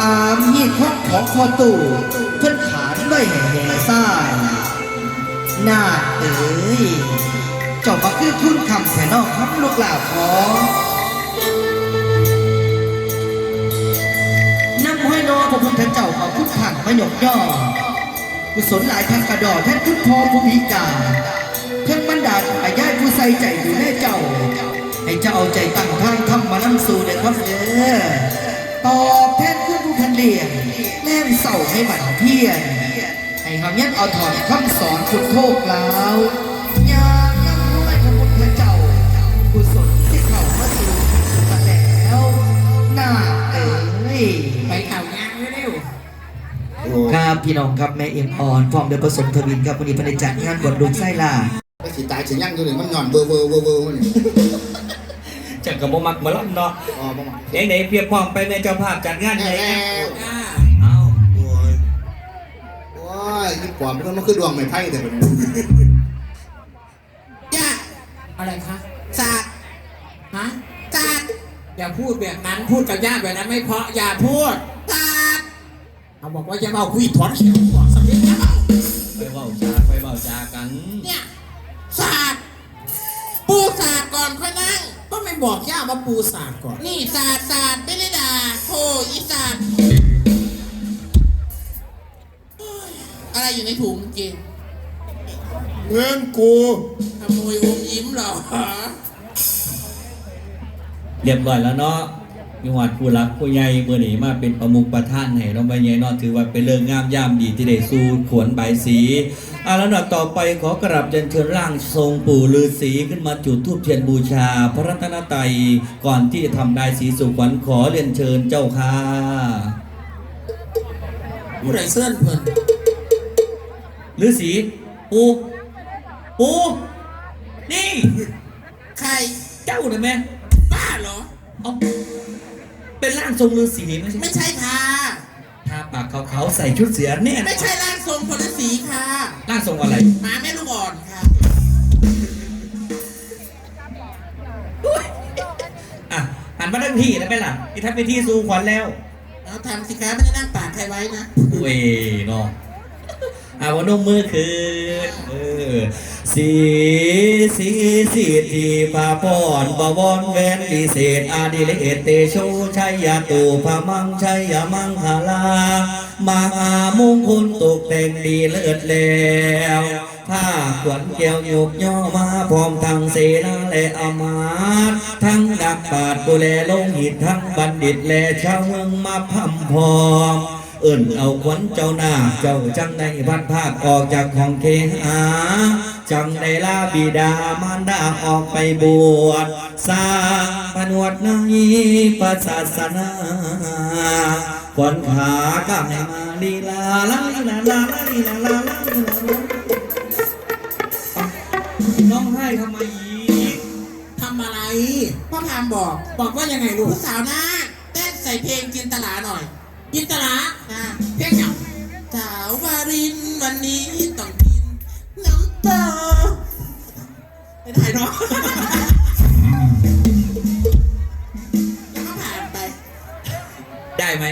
ตามฮีดของของคอตู่เพื่อนขานด้วยแห่แห่ซ่ายนาเอ๋ยเจ้ามาคือทุนคำแผ่นอกครับลูกหลาขอนำห้อยนอพระพุทธเจ้าเอาพุทธังมายกย่อกุศลหลายท่างกระดอท่านพุทธพอผู้พิการเพื่อนบรรดาอาญาติผู้ใส่ใจดูแลเจ้าให้เจ้าเอาใจตั้งทางทำมานั่งสู่เด้อครับเด้อตอบแทนคุณผู้พัน เลี้ยงแม่นเศร้าให้บันเทียนให้เฮายันเอาถอดคำสอนคุณโคกแล้วยามนำห้อยพระพุทธเจ้ากุศลที่เข้ามาสู่กันแล้วน่าเอ๋ยไปเข่ายางเร็วครับพี่น้องครับแม่เอ็มออนฟอร์มเดอะผสมทวินครับวันนี้พนิจัดงานบวชลุงไส้ล่าไปสิตายสิยั่งอยู่นี่มันหย่อนเบอร์เบอร์เบอร์เบอร์มันจั กกับบ่มักมาล่ำเนาะอ๋อบ่มาเองไหนเพียบพร้อมไปในเจ้าภาพจัดงานไหนแน่ๆอ่าเอาโอ้ยโอ้ยนี่ปอบมันมันคือดวงไม่ไพ่แต่เป็นย่าอะไรคะศาสตร์ฮะศาสตร์อย่าพูดแบบนั้นพูดกับย่าแบบนั้นไม่เพราะอย่าพูดศาสตร์เขาบอกว่าอย่ามาคุยถอนเขียวบอกสักนิดนะไปเว้าจาไปเว้าจากันเนี่ยศาสตร์ปูศาสตร์ก่อนค่อยนั่งก็ไม่ บอกย่าว่าปูศาสตร์ก่อน นี่ศาสตร์ศาสตร์ไม่ได้ด่าโธ่อีศาสตร์เอ้ยอะไรอยู่ในถุงจริงเงินกู ขโมยอมยิ้มเหรอ เรียบร้อยแล้วเนาะ มีหวัดผู้รักผู้ใหญ่เมื่อนี้มาเป็นประมุขประท่านให้น้องใบใหญ่เนาะถือว่าเป็นเรื่องงามยามดีที่ได้สู้ขวนใบายสีอ่าแล้วนะต่อไปขอกราบเรียนเชิญร่างทรงปู่ฤาษีขึ้นมาจุดธูปเทียนบูชา พระรัตนตรัยก่อนที่จะทำได้สีสุขวัญขอเรียนเชิญเจ้าค่ะผู้ใดเสื้อนเพิ่นฤาษีปูปูนี่ใครเจ้าได้ไหมบ้าเหรอเอา เป็นร่างทรงฤาษีไม่ใช่ไม่ใช่ค่ะ ทาปากขาวๆใส่ชุดเสือแน่นไม่ใช่ร่างทรงพลสีค่ะร่างทรงอะไรหมาแม่ลูกอ่อนค่ะอะหันมาทั้งที่แล้วไหมล่ะที่ทำเป็นที่สู่ขวัญแล้ว เอาทำสิคะไม่ได้นั่งปากใครไว้นะ เว้ยเนาะ อาวนมมือคืนเอสีสีสีทีปาปอนบวรแวนดิเศษอาดิเลตเตโชชัยยาตูพามังชัยยามังคาลามาหามงคลตกแต่งดีเลิศแล้วผ้าขวัญแก้วหยกย่อมาพร้อมทั้งเสนาและอามาตทั้งดักปาดกุแลลงหิตทั้งบัณฑิตและชาวเมืองมาพัมพร้อม เอิ่นเอาขวัญเจ้าหน้า เจ้าจังได้พัดภาคออกจากของเคหา จังได้ลาบิดามารดาออกไปบวชสร้างผนวดในพระศาสนาขวัญขาก็ให้มาลีลาลาลีลาลาลาลีลาลาลาลีลาลาน้องให้ทำไมอีกทำอะไรพ่อพามบอก บอกว่ายังไงลูกผู้สาวนะเต้นใส่เพลงจินตลาหน่อย จินตลานะเพลงอย่างสาววารินวันนี้ต้องกินน้ำตาไม่ได้เนาะแล้วก็ผ่านไป ได้ไหม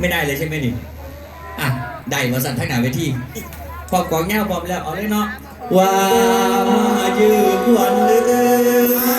ไม่ได้เลยใช่ไหมนี่ อะ ได้มาสั่นทั้งหนาเวทีพอกองเงาพร้อมแล้ว เอาเลยเนาะว่ามายืนวันเลือ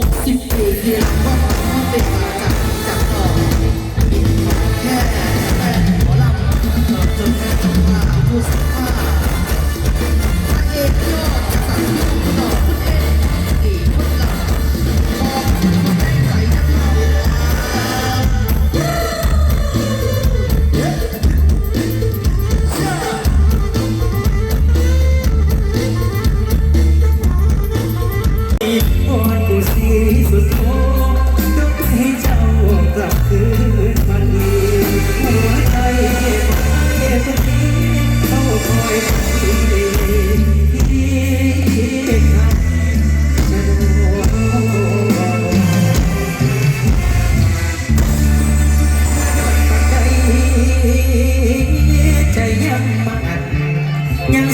Yeah.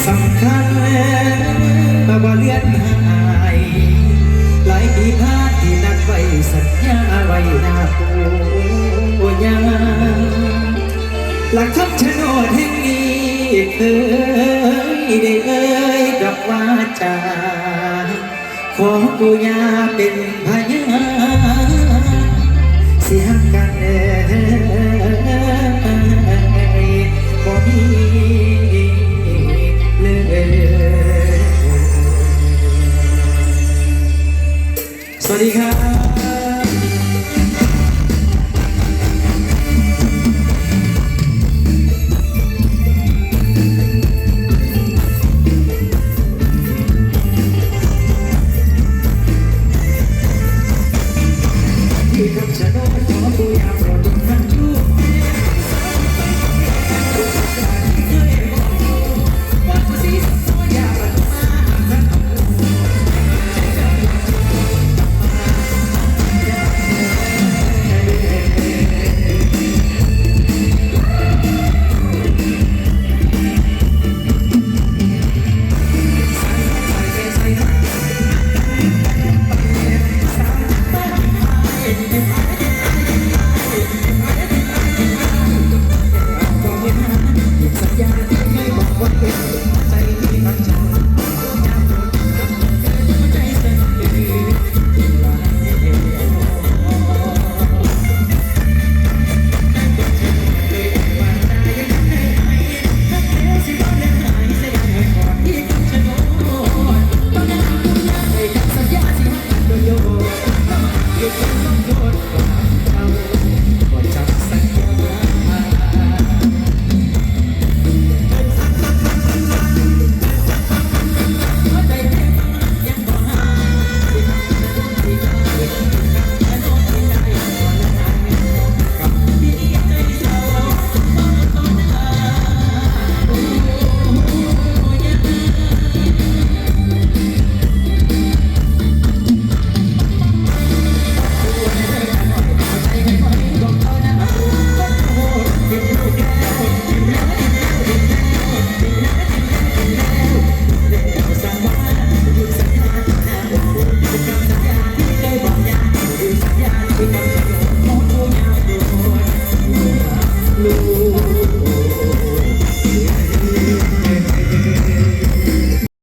สำคัญตะวาเลียนหายหลายปีพาที่นัดไว้สัญญาไว้หน้าปูยังหลักทับชนดแห่งนี้เคยได้เอ่ยกับว่าจาขอปูยาเป็นพยา สวัสดีครับ